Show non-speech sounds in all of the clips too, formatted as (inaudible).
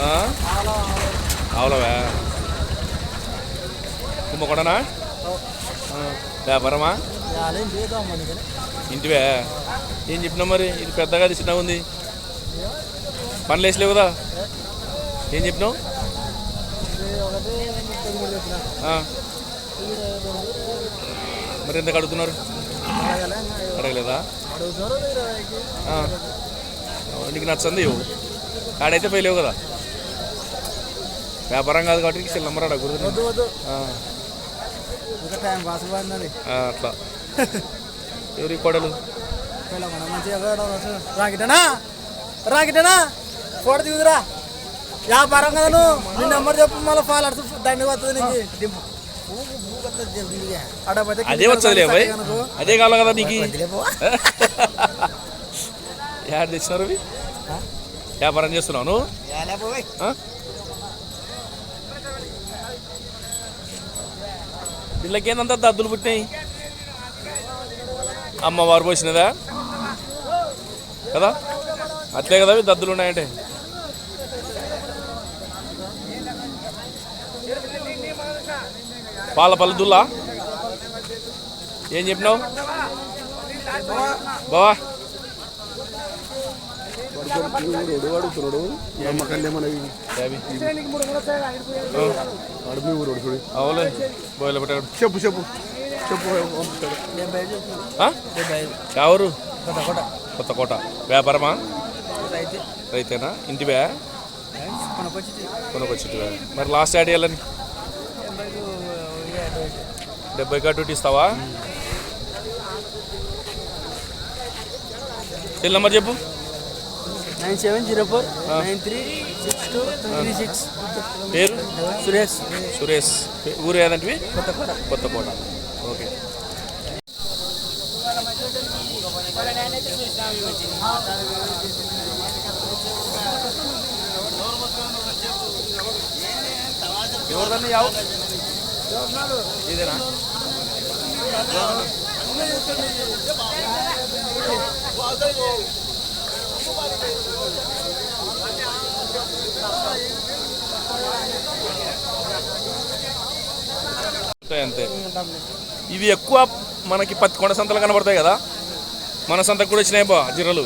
ఆ? ఆవులవా? కుంభకొండనా వ్యాపారమా? ఇంటివే? ఏం చెప్పినా మరి? ఇది పెద్దగా అది చిన్నగా ఉంది. పనులు వేసలేవు కదా? ఏం చెప్పినావు? మరి ఎంత అడుగుతున్నారు? అడగలేదా? ఆ. నీకు నచ్చంది ఇవ్వు. కాడైతే పోయలేవు కదా? వ్యాపారం కాదు కాబట్టి పడినది ఆ, అట్లా. ఎవరి కోడలు. రాకిటనా రాకిటనా ఫోటో దిగుదురా. వ్యాపారం కదా నువ్వు. నీ నెంబర్ చెప్పు మళ్ళీ ఫాల్ అడుతు దండి వస్తుంది నీకు. అదే వచ్చదులే భయ్. అదే కావాలి కదా నీకు. (laughs) యాడ్ తెచ్చినారు? వ్యాపారం చేస్తున్నావు నువ్వు? వీళ్ళకేందంతా దద్దులు పుట్టినాయి? అమ్మవారు పోసినదా? కదా? అట్లే కదా దద్దులు ఉన్నాయంటే? పాల పల్లెదుల్లా దుల్లా ఏం చెప్పినావు? బావా? అడుగుతున్నాడు నమ్మకాలు ఏమన్నా యాభై అడుగు ఊరోడు చూడు అవులే బోయిల పెట్టాడు చెప్పు చెప్పు చెప్పు ఎవరు? కొత్త కోట వ్యాపారమా? రైతేనా? ఇంటివే కొనుకొచ్చిటివే మరి లాస్ట్ యాడ్ చేయాలని డెబ్బై కట్టు ఇస్తావా? సెల్ నెంబర్ చెప్పు. Nine seven zero four nine three six two three six పేరు? సురేష్. సురేష్. ఊరు ఏదంటివి? కొత్త కోట కొత్త కోట ఓకే. ఎవరిదన్నా యావ ఇదేనా? అంతే. ఇవి ఎక్కువ మనకి పత్తి కొండ సంతలు కనబడతాయి కదా? మన సంతకు కూడా వచ్చినాయి బా జీరలు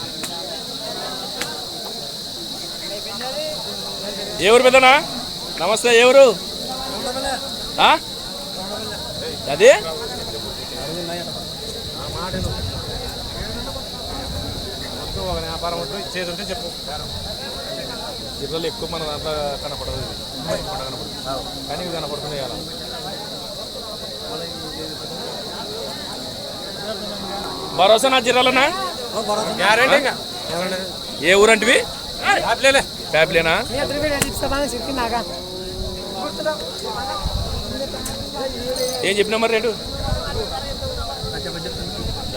ఎవరు పెద్దనా? నమస్తే ఎవరు ఆ? అదే ఒక వ్యాపారం ఉంటే చేసి ఉంటే చెప్పు. జిర్రలు ఎక్కువ మన దాంట్లో కనపడదు ఇది. కనపడదు. కానీ ఇవి కనపడుతున్నాయి అలా. భరోసా నా ఇంకా. ఏ ఊరంటివి ప్యాప్లేనా ఏం చెప్పినా మరి రేటు?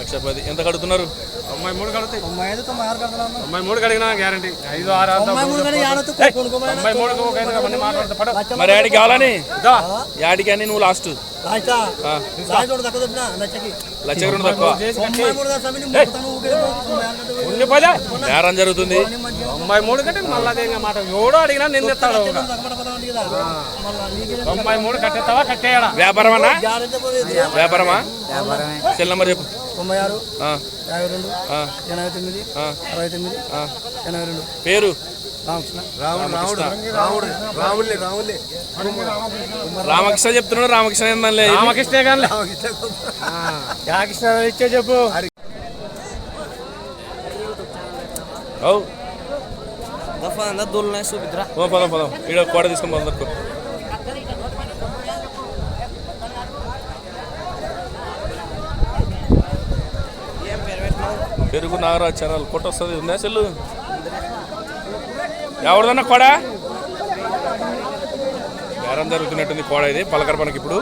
లక్ష పది ఎంత కడుతున్నారు తొంభై మూడు కడుతాయి తొంభై ఐదు తొంభై ఆరు కడతాను తొంభై మూడు కడిగినా గ్యారంటీ ఐదు ఆరు అంతా తొంభై మూడు కానీ యానొత్తు కొనుక్కోమని తొంభై మూడుకు ఒక ఐదు మంది మాట్లాడితే పడు. మరి యాడికి కావాలని. యాడికి అని నువ్వు లాస్ట్ లక్ష రెండు తక్కువ. బేరం జరుగుతుంది. తొంభై మూడు కంటే మళ్ళీ మాట? ఎవడో అడిగినా మళ్ళీ నీకే తొంభై మూడు కట్టేస్తావా? కట్టేయడా వ్యాపారమా? వ్యాపారమే. సెల్ నెంబర్ చెప్పు. తొంభై ఆరు ఆ, యాభై రెండు ఆ, ఎనభై తొమ్మిది ఆ, అరవై తొమ్మిది ఆ. ఎనభై రెండు. పేరు? రామకృష్ణ. రామకృష్ణ. రామకృష్ణ చెప్తున్నాడు రామకృష్ణ. రామకృష్ణ కానీ కృష్ణ ఇచ్చే చెప్పు. దఫా దూలు చూపిద్రా ఓ పదం పదం. ఈడ కోట తీసుకొని పోదాం పెరుగు నాగరాజ్ ఛానల్ కొట్ట వస్తుంది ఉందా సెల్లు? ఎవరిదన్నా కోడ? బేరం జరుగుతున్నట్టుంది కోడ ఇది పలకర పనకి ఇప్పుడు.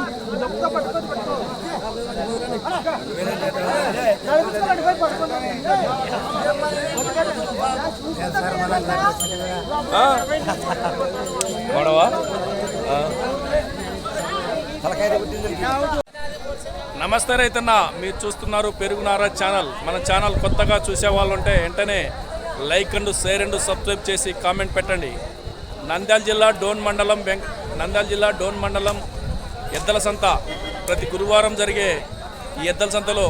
కోడవా? నమస్తే రైతన్న మీరు చూస్తున్నారు పెరుగునారా ఛానల్. మన ఛానల్ కొత్తగా చూసే వాళ్ళు ఉంటే వెంటనే like and share and subscribe చేసి కామెంట్ పెట్టండి. నంద్యాల జిల్లా డోన్ మండలం వెంక నంద్యాల జిల్లా డోన్ మండలం ఎద్దల సంత. ప్రతి గురువారం జరిగే ఈ ఎద్దల సంతలో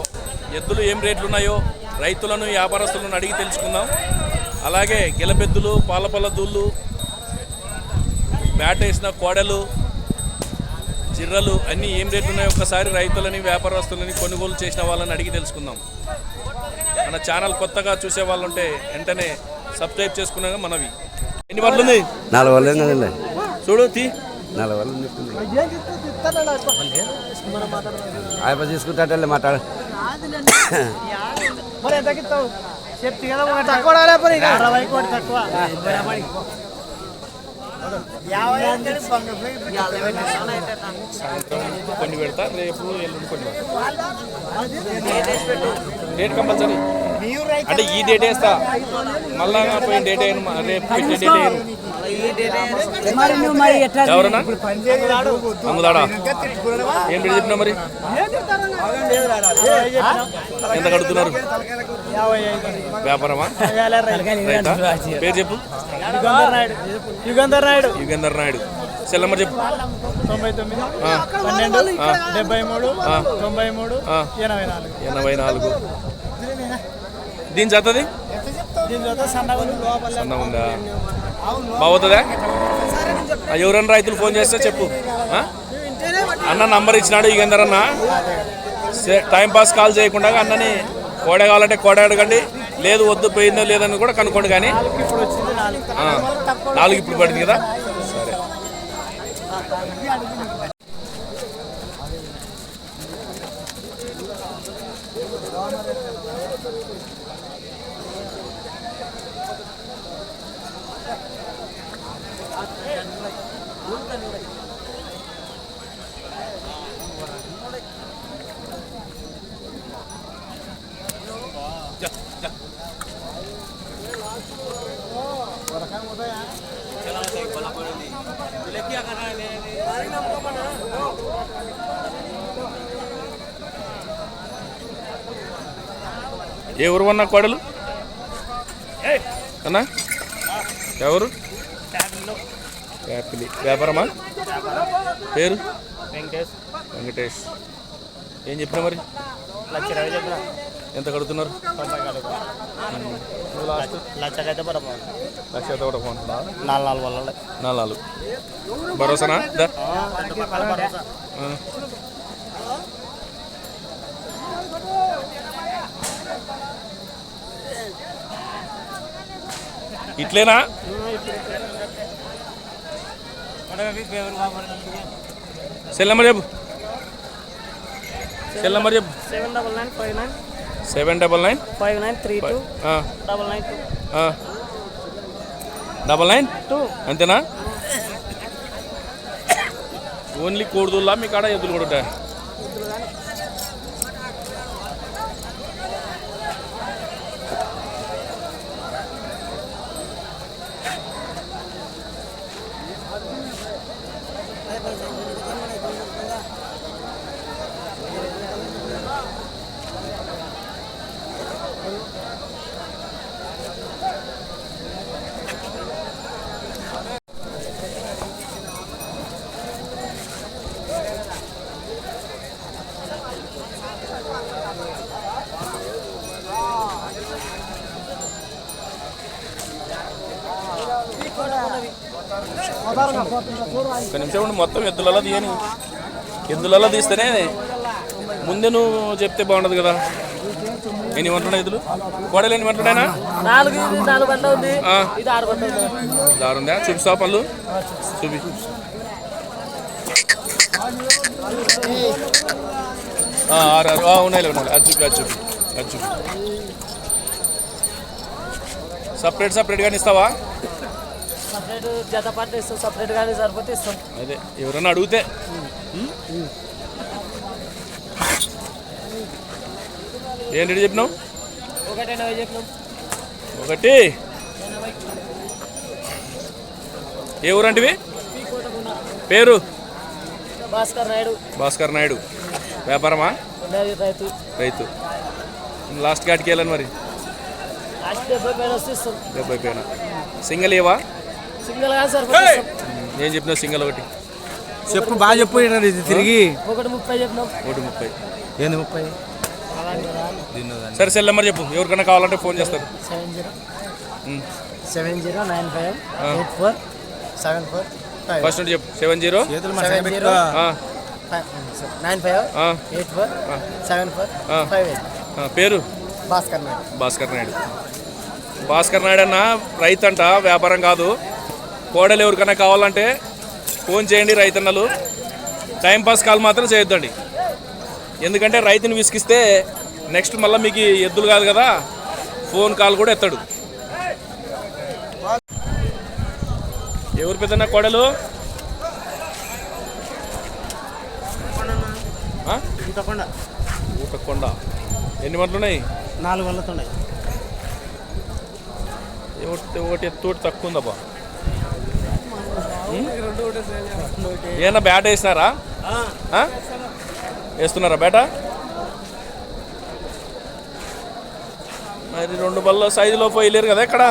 ఎద్దులు ఏం రేట్లు ఉన్నాయో రైతులను వ్యాపారస్తులను అడిగి తెలుసుకుందాం. అలాగే గిలబెద్దులు పాలపల్ల దూళ్ళు బ్యాట వేసిన కోడలు చిర్రలు అన్నీ ఏం రేట్లు ఉన్నాయో ఒక్కసారి రైతులని వ్యాపారస్తులని కొనుగోలు చేసిన వాళ్ళని అడిగి తెలుసుకుందాం. మన ఛానల్ కొత్తగా చూసే వాళ్ళు ఉంటే వెంటనే సబ్స్క్రైబ్ చేసుకున్నాక మనవి. ఎన్ని పనులు ఉంది నాలుగు వాళ్ళు కదండి. చూడు తీ. నాలుగు వాళ్ళు ఆయన తీసుకుంటాటలే మాట్లాడు. మరి ఎంత చెప్తే కదా తక్కువ రాలేపని ఇక అరవై కోటి తక్కువ యాభై అంటే కొన్ని పెడతా రేపు ఎల్లుండి కొన్ని. Date compulsory. అంటే ఈ డేట్ వేస్తా. మళ్ళా పోయిన డేట్ వేయను మా- రేపు డేట్ వేయను ఎవరన్నా? ఏం పెట్టి చెప్పినా మరి? ఎంత కడుతున్నారు? వ్యాపారమా? పేరు చెప్పు. యుగంధర్ నాయుడు. యుగంధర్ నాయుడు. యుగేందర్ నాయుడు. సెల్ నెంబర్ చెప్పు. తొంభై తొమ్మిది పన్నెండు. డెబ్బై మూడు. తొంభై మూడు. ఎనభై నాలుగు. ఎనభై నాలుగు. దీని సన్నగా ఉంది బాగుతుందా ఎవరన్నా రైతులు ఫోన్ చేస్తే చెప్పు? అన్న నంబర్ ఇచ్చినాడు యుగేందర్ అన్న. సే- టైం పాస్ కాల్ చేయకుండా అన్నని కోడే కావాలంటే కోడే అడగండి. లేదు వద్దు పోయిందో లేదని కూడా కనుక్కోండి కానీ. నాలుగు ఇప్పుడు పడింది కదా? సరే. ఏ ఊరు అన్న కోడలు? అన్నా? ఎవరు? యాపిలి వ్యాపారమా? పేరు? వెంకటేష్. వెంకటేష్. ఏం చెప్పినా మరి? లక్ష ఇరవై చెప్పిన. ఎంత కడుతున్నారు లక్షకైతే లక్ష కూడా ఫోన్ నాలుగు నాలుగు వల్ల నాలుగు. నాలుగు భరోసానా. ఇట్లేనా? సెల్ నెంబర్ చెప్పు. సెల్ నెంబర్ చెప్పు. Seven double nine five nine. Seven double nine? Five nine three two. Double nine. Double nine? Two. అంతేనా? ఓన్లీ కోడుదుల్లా మీ కాడ ఎద్దులు కూడా ఒక నిమిషం ఉండి మొత్తం ఎద్దులలో తీయని. ఎద్దులలో తీస్తేనే ముందే నువ్వు చెప్తే బాగుండదు కదా. ఎన్ని వంటున్నాయి ఎద్దులు? కోడలు ఎన్ని బండ్లు ఉంది. దారుందా చూపిస్తా పళ్ళు. చూపి. ఆరు ఆరు. ఆ, ఉన్నాయి ఉన్నాయి అది చూపి అది చూపి. అది చూపి. సపరేట్ సపరేట్గానే ఇస్తావా? సపరేట్ జత పాట ఇస్తాం సపరేట్ గానే సరిపోతే ఇస్తాం. అదే ఎవరన్నా అడిగితే. ఏం రెడీ చెప్పినావు? ఒకటి ఎనభై చెప్పినాం. ఒకటి. ఏ ఊరంటివి? పేరు? భాస్కర్ నాయుడు. భాస్కర్ నాయుడు. వ్యాపారమా? రైతు. రైతు. లాస్ట్ కాటికి వెళ్ళను మరి. డెబ్బై పైన సింగిల్ ఏవా? నేను చెప్పిన సింగల్ ఒకటి. చెప్పు బాగా చెప్పు ఇది తిరిగి. ఒకటి ముప్పై చెప్పినాం ఒకటి ముప్పై. ఏంది ముప్పై? సరే సెల్ నెంబర్ చెప్పు. ఎవరికైనా కావాలంటే ఫోన్ చేస్తారు. Seven zero. Seven zero nine five. Eight four seven four first నుండి చెప్పు. Seven zero? సెవెన్ జీరో ఆ, నైన్ ఫైవ్ ఆ, ఎయిట్ ఫోర్ సెవెన్ ఫోర్ ఆ. Five eight. ఆ, పేరు? భాస్కర్ నాయుడు. భాస్కర్ నాయుడు. భాస్కర్ నాయుడు అన్న రైతు అంట వ్యాపారం కాదు. కోడలు ఎవరికైనా కావాలంటే ఫోన్ చేయండి రైతన్నలు. టైం పాస్ కాల్ మాత్రం చేయొద్దండి. ఎందుకంటే రైతుని విసిగిస్తే నెక్స్ట్ మళ్ళీ మీకు ఎద్దులు కాదు కదా ఫోన్ కాల్ కూడా ఎత్తాడు. ఎవరు పెద్దన్న కోడలు? ఊటకొండ ఎన్ని మంటలు ఉన్నాయి? నాలుగు వందలు ఉన్నాయి. ఒకటి ఒకటి ఎత్తోటి తక్కువ ఉందబ్బా. ఏమన్నా బ్యాట్ వేసినారా? వేస్తున్నారా బ్యాట? మరి రెండు బల్ల సైజులో పోయలేరు కదా ఇక్కడ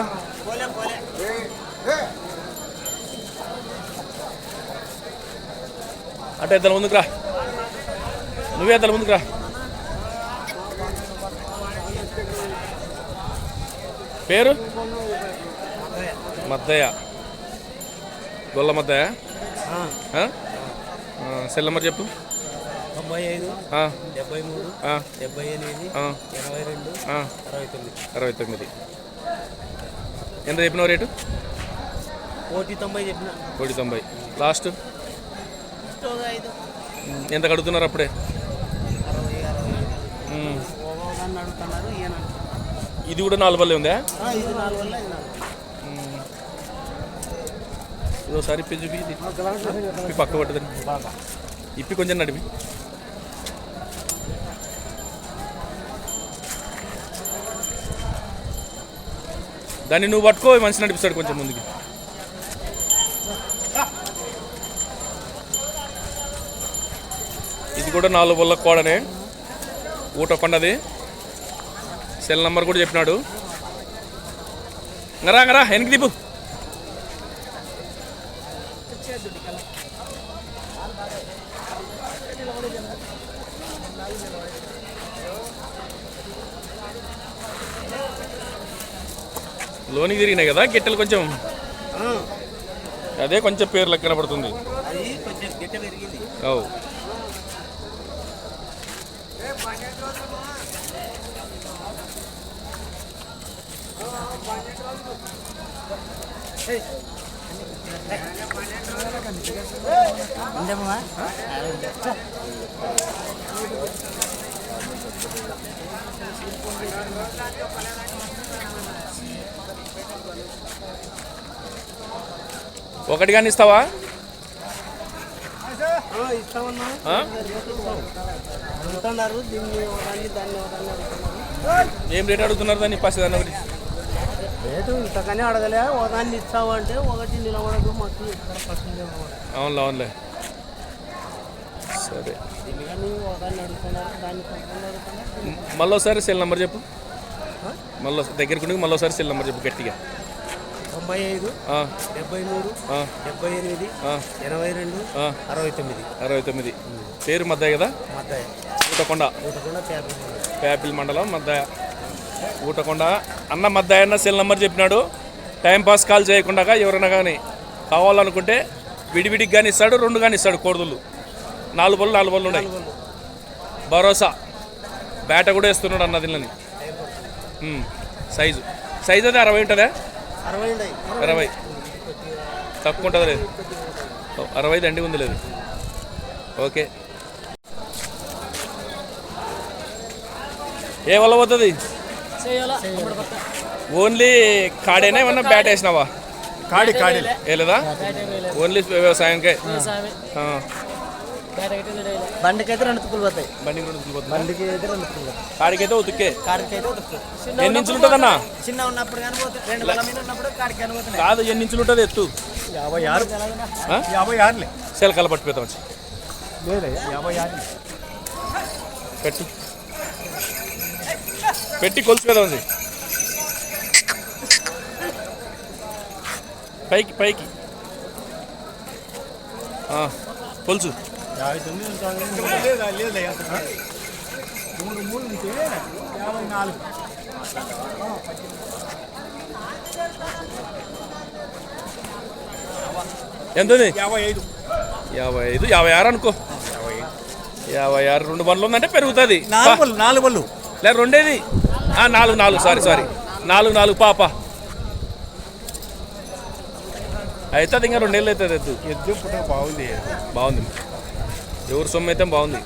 అంటే ఇద్దరు ముందుకురా నువ్వే ఇద్దరు ముందుకురా పేరు? మద్దయ్య. గొల్ల? ఆ, సెల్ నెంబర్ చెప్పు. తొంభై ఐదు డెబ్బై మూడు డెబ్బై ఎనిమిది ఎనభై రెండు అరవై తొమ్మిది. అరవై తొమ్మిది. ఎంత చెప్పినావు రేటు? కోటి తొంభై చెప్పిన. కోటి తొంభై. లాస్ట్? ఎంత కడుగుతున్నారు అప్పుడే? ఇది కూడా నాలుగు బల్లే ఉందా? ఒకసారి ఇప్పి చూపి ఇప్పి పక్క పట్టుదని ఇప్పి కొంచెం నడిపి. దాన్ని నువ్వు పట్టుకో మనిషి నడిపిస్తాడు కొంచెం ముందుకి. ఇది కూడా నాలుగు వల్ల కోడనే. ఊట కొండది సెల్ నంబర్ కూడా చెప్పినాడు. రా ngara వెనక్కి దిపు లోనికి తిరిగినాయి కదా గిట్టెలు కొంచెం. అదే కొంచెం పేర్లకు కనబడుతుంది. అది కొంచెం ఒకటి కానీ ఇస్తావా? ఏం రేట్ అడుగుతున్నారు దాన్ని? పసి దాన్ని ఒకటి రేటు ఇంతకనే అడగలే. ఒకదాన్ని అంటే ఒకటి నిలబడదు మాకు ఇక్కడ అవునులే అవునులే. సరే. మళ్ళీ సెల్ నెంబర్ చెప్పు. మళ్ళీ దగ్గరకు మళ్ళీ ఒకసారి సెల్ నెంబర్ చెప్పు గట్టిగా. తొంభై ఐదు డెబ్బై మూడు డెబ్బై ఎనిమిది ఎనభై రెండు. అరవై తొమ్మిది. అరవై తొమ్మిది. పేరు మద్దయ్య కదా? మద్దయ్య ఊటకొండ ఊటకుండా పేపర్ పేపిల్ మండలం మద్దయ్య ఊటకొండ. అన్న మద్దయ్య అన్న సెల్ నెంబర్ చెప్పినాడు. టైం పాస్ కాల్ చేయకుండా ఎవరైనా కానీ కావాలనుకుంటే విడివిడికి కానీ ఇస్తాడు రెండు కానీ ఇస్తాడు కోడుదులు నాలుగు బళ్ళు నాలుగు బళ్ళు ఉన్నాయి. భరోసా. బ్యాట కూడా వేస్తున్నాడు అన్న దీనిని. సైజు. సైజు అదే అరవై ఉంటుందా? అరవై తక్కువ ఉంటుంది లేదు? అరవై దండి ఉంది లేదు. ఓకే. ఏ వల్ల పోతుంది? ఓన్లీ కాడేనా ఏమన్నా బ్యాట్ వేసినావా? కాడి కాడి. వేయలేదా ఓన్లీ వ్యవసాయానికే ఆ, బండికైతే రెండు తుక్కులు పోతాయి. బండికి రెండు తుక్కులు పోతుందా? బండికి అయితే రెండు తుక్కులు కాడికైతే ఉతుక్కే. ఎన్ని ఇంచులు ఉంటుందన్నా? చిన్న ఉన్నప్పుడు కానీ పోతాయి. రెండు బల మీద ఉన్నప్పుడు కాడికి కానీ పోతున్నాయి. కాదు ఎన్ని ఇంచులు ఉంటుంది ఎత్తు? యాభై ఆరు? యాభై ఆరులే. పట్టిపోతాం లేదు యాభై ఆరు పెట్టు. పెట్టి కొలుసు కదా ఉంది. పైకి పైకి. ఆ, పులుసు యాభై తొమ్మిది ఉంటుంది మూడు మూడు ఉంటే యాభై నాలుగు ఎంత యాభై ఐదు. యాభై ఐదు యాభై ఆరు అనుకో యాభై ఆరు రెండు బండ్లు ఉందంటే పెరుగుతుంది. నాలుగు నాలుగు పళ్ళు లే రెండేది. నాలుగు నాలుగు సారీ సారీ నాలుగు నాలుగు పాప అవుతుంది ఇంకా రెండేళ్ళు అవుతుంది ఎద్దు. ఎద్దు బాగుంది. బాగుంది. ఎవరు సొమ్ము అయితే బాగుంది.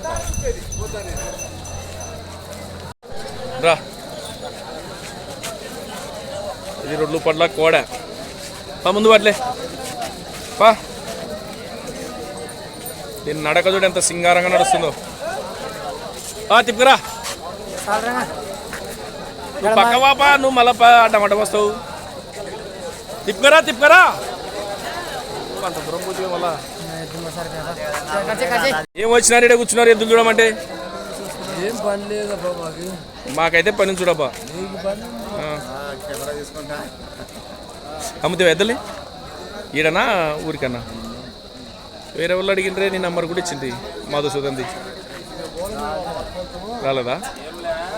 రా. ఇది రెండు పట్ల కోడ. పా ముందు పట్లే. పా. దీని నడక చూడు ఎంత సింగారంగా నడుస్తుందో. ఆ తిప్పుకురా. పక్క పాప నువ్వు మళ్ళా అడ్డమడ్డ వస్తావు. తిప్పుకరా తిప్పుకరా. అంత దూరం పోతే మళ్ళా. ఏం వచ్చినారు ఇక్కడ కూర్చున్నారు ఎద్దులు చూడమంటే? ఏం పని లేదబ్బా మాకు. మాకైతే పని చూడబ్బా. అమ్ముతావు ఎద్దలి ఈడనా ఊరికన్నా? వేరే వాళ్ళు అడిగినరే నీ నంబర్ కూడా ఇచ్చింది మధుసూదంది రాలేదా?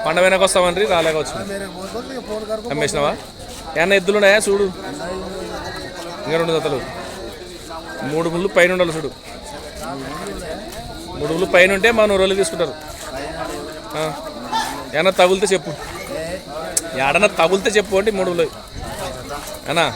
పండగైనాక వస్తామని రాలేక వచ్చింది అమ్మేసినావా? ఏమన్నా ఎద్దులు ఉన్నాయా? చూడు. ఇంకా రెండు జతలు. మూడు ముళ్ళు పైన ఉండాలి చూడు. మూడు ముళ్ళు పైన ఉంటే మా నూరు రోజులు తీసుకుంటారు ఏమన్నా తగులితే చెప్పు. ఏడన్నా తగులితే చెప్పు అంటే మూడు ముళ్ళు. అన్నా?